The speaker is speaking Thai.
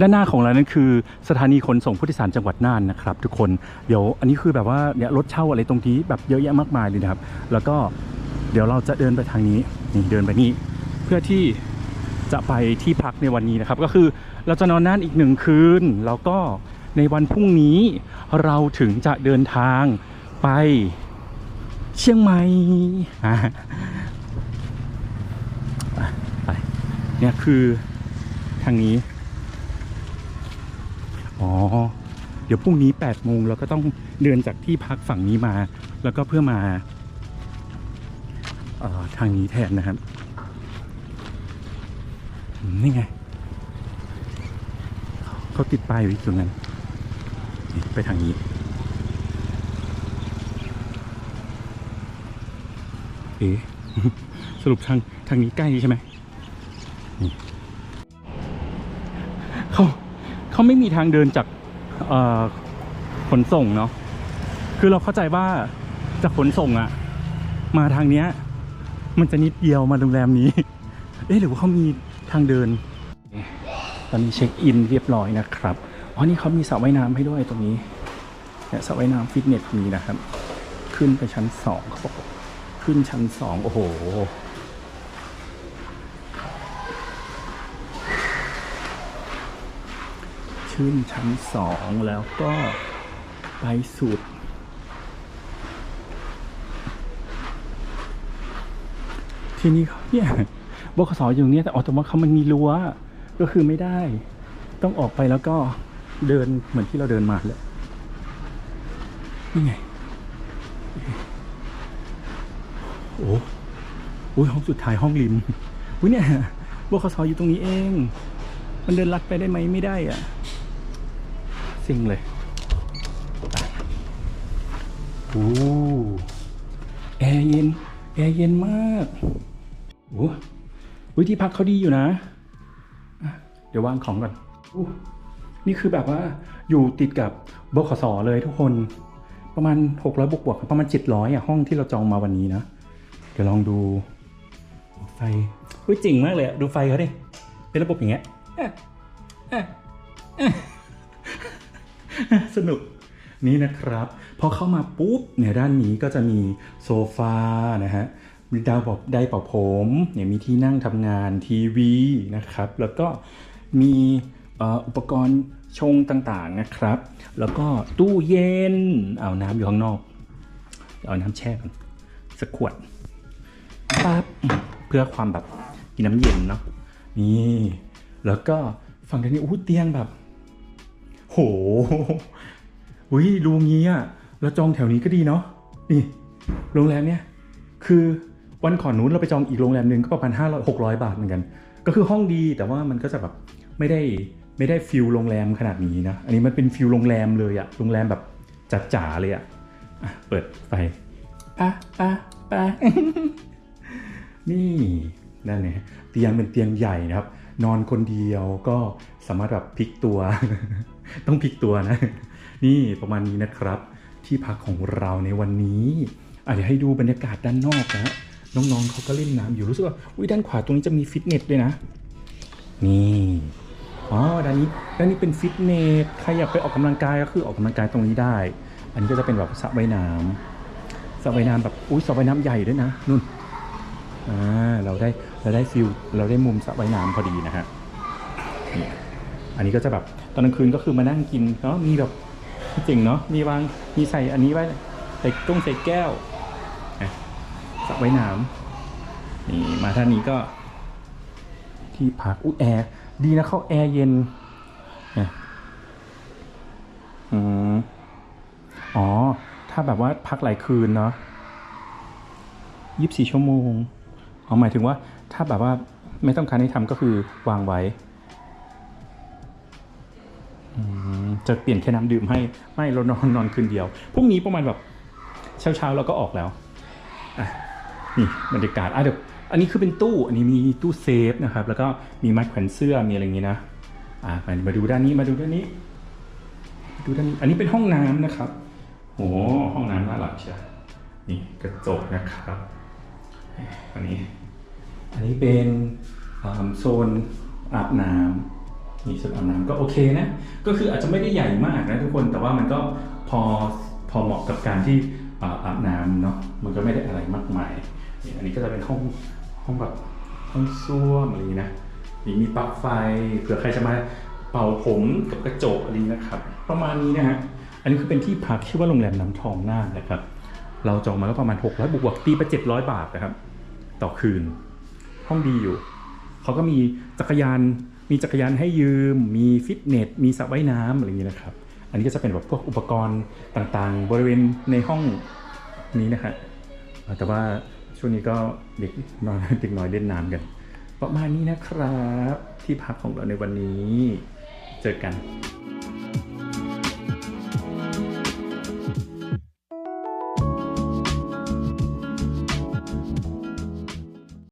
ด้านหน้าของเรานั้นคือสถานีขนส่งผู้โดยสารจังหวัดน่านนะครับ ทุกคนเดี๋ยวอันนี้คือแบบว่าเนี่ยรถเช่าอะไรตรงนี้แบบเยอะแยะมากมายเลยนะครับ แล้วก็เดี๋ยวเราจะเดินไปทางนี้นี่เดินไปนี่เพื่อที่จะไปที่พักในวันนี้นะครับ ก็คือเราจะนอนน่านอีกหนึ่งคืน แล้วก็ในวันพรุ่งนี้เราถึงจะเดินทางไปเชียงใหม่อ่าไปเนี่ยคือทางนี้ อ๋อ เดี๋ยวพรุ่งนี้8โมงเราก็ต้องเดินจากที่พักฝั่งนี้มา แล้วก็เพื่อมาออทางนี้แทนนะครับ นี่ไง เขาติดป้ายไว้ตรงนั้น ไปทางนี้เอ๊สรุปทางทางนี้ใกล้ใช่ไหมเขา เขาไม่มีทางเดินจากขนส่งเนาะคือเราเข้าใจว่าจากขนส่งอะมาทางเนี้ย มันจะนิดเดียวมาโรงแรมนี้ เอ๊ะหรือว่าเขามีทางเดิน ตอนนี้เช็คอินเรียบร้อยนะครับอ๋อนี่เขามีสระว่ายน้ำให้ด้วยตรงนี้เนี่ยสระว่ายน้ำฟิตเนสมีนะครับ ขึ้นไปชั้นสองเขาบอกขึ้นชั้นสองโอ้โห ขึ้นชั้นสองแล้วก็ไปสุด ทีนี่เนี่ยบกสอยู่เนี้ยแต่ออตว่าเขามันมีรั้วก็คือไม่ได้ ต้องออกไปแล้วก็เดินเหมือนที่เราเดินมาเลยนี่ไง โอ้โหห้องสุดท้ายห้องริมอุ้ยเนี่ยบกสอยู่ตรงนี้เอง มันเดินลัดไปได้ไหมไม่ได้อะ สิ่งเลยโอ้แอร์เย็น แอร์เย็นมากโอ้วิที่พักเขาดีอยู่นะ เดี๋ยววางของก่อนอนี่คือแบบว่าอยู่ติดกับบขสเลยทุกคน ประมาณ 600บวกบวกๆประมาณ 700อะห้องที่เราจองมาวันนี้นะ เดี๋ยวลองดู ไฟเฮ้ยจริงมากเลยดูไฟเขาดิ เป็นระบบอย่างเงี้ย สนุกนี่นะครับพอเข้ามาปุ๊บเนี่ยด้านนี้ก็จะมีโซฟานะฮะมีดาวบอกได้เป่าผมเนี่ยมีที่นั่งทำงานทีวีนะครับ แล้วก็มีอุปกรณ์ชงต่างๆนะครับ แล้วก็ตู้เย็นเอาน้ำอยู่ข้างนอก เอาน้ำแช่ก่อนสักขวดปั๊บเพื่อความแบบกินน้ำเย็นเนาะนี่ แล้วก็ฝั่งทางนี้อู้เตียงแบบ โหอุ้ยรูงี้อะแล้วจองแถวนี้ก็ดีเนาะนี่โรงแรมเนี่ยคือวันก่อนนู้นเราไปจองอีกโรงแรมหนึ่งก็ประมาณห้าร้อยหกร้อยบาทเหมือนกัน ก็คือห้องดีแต่ว่ามันก็จะแบบไม่ได้ไม่ได้ฟิลโรงแรมขนาดนี้นะอันนี้มันเป็นฟิลโรงแรมเลยอะโรงแรมแบบจัดจ๋าเลยอะอะเปิดไฟปะปะปะนี่นั่นไงเตียงเป็นเตียงใหญ่นะครับ นอนคนเดียวก็สามารถแบบพลิกตัว ต้องพลิกตัวนะ นี่ประมาณนี้นะครับ ที่พักของเราในวันนี้อะเดี๋ยวให้ดูบรรยากาศด้านนอกนะน้องๆเขาก็เล่นน้ำอยู่รู้สึกว่าอุ้ยด้านขวาตรงนี้จะมีฟิตเนสด้วยนะ นี่อ๋อด้านนี้ด้านนี้เป็นฟิตเนสใครอยากไปออกกำลังกายก็คือออกกำลังกายตรงนี้ได้ อันนี้ก็จะเป็นแบบสระว่ายน้ำสระว่ายน้ำแบบอุ้ยสระว่ายน้ำใหญ่ด้วยนะนุ่น อ่าเราได้เราได้ฟิลเราได้มุมสระว่ายน้ำพอดีนะฮะนี่อันนี้ก็จะแบบตอนกลางคืนก็คือมานั่งกินเนาะมีแบบเจ๋งเนาะมีวางมีใส่อันนี้ไว้ใส่ต้งใส่แก้วอ่สระว่ายน้ำนี่มาท่านนี้ก็ที่พักอุ้ยแอร์ดีนะเข้าแอร์เย็นนี่ยอืมอ๋อ ถ้าแบบว่าพักหลายคืนเนาะยี่สิบสี่ชั่วโมง อ๋อหมายถึงว่าถ้าแบบว่าไม่ต้องการให้ทำก็คือวางไว้จะเปลี่ยนแค่น้ำดื่มให้ไม่เรานอนนอนคืนเดียวพรุ่งนี้ประมาณแบบเช้าเช้าๆเราก็ออกแล้วอะนี่บรรยากาศอะเดี๋ยวอันนี้คือเป็นตู้ อันนี้มีตู้เซฟนะครับ แล้วก็มีไม้แขวนเสื้อมีอะไรอย่างงี้นะอะมามาดูด้านนี้มาดูด้านนี้ ดูด้านนี้อันนี้เป็นห้องน้ำนะครับโอ้ห้องน้ำน่ารักเชียวนี่กระจกนะครับ อันนี้ อันนี้เป็นโซนอาบน้ำนี่ชุดอาบน้ำก็โอเคนะ ก็คืออาจจะไม่ได้ใหญ่มากนะทุกคน แต่ว่ามันก็พอพอเหมาะกับการที่อาบน้ำเนาะ มันก็ไม่ได้อะไรมากมาย อันนี้ก็จะเป็นห้องห้องแบบห้องส้วมอะไรอย่างนี้นะนี่มีปลั๊กไฟเผื่อใครจะมาเป่าผมกับกระจกอะไรนี้นะครับ ประมาณนี้นะฮะ อันนี้คือเป็นที่พักชื่อว่าโรงแรมน้ำทองน่านนะครับ เราจองมาก็ประมาณ 600บวกตีไป700 บาทนะครับ ต่อคืน ห้องดีอยู่เขาก็มีจักรยานมีจักรยานให้ยืม มีฟิตเนส มีสระว่ายน้ำอะไรอย่างนี้นะครับ อันนี้ก็จะเป็นแบบพวกอุปกรณ์ต่างๆ บริเวณในห้องนี้นะฮะแต่ว่าช่วงนี้ก็เด็กนอยเด็กน้อยเล่นน้ำกัน ประมาณนี้นะครับที่พักของเราในวันนี้ เจอกัน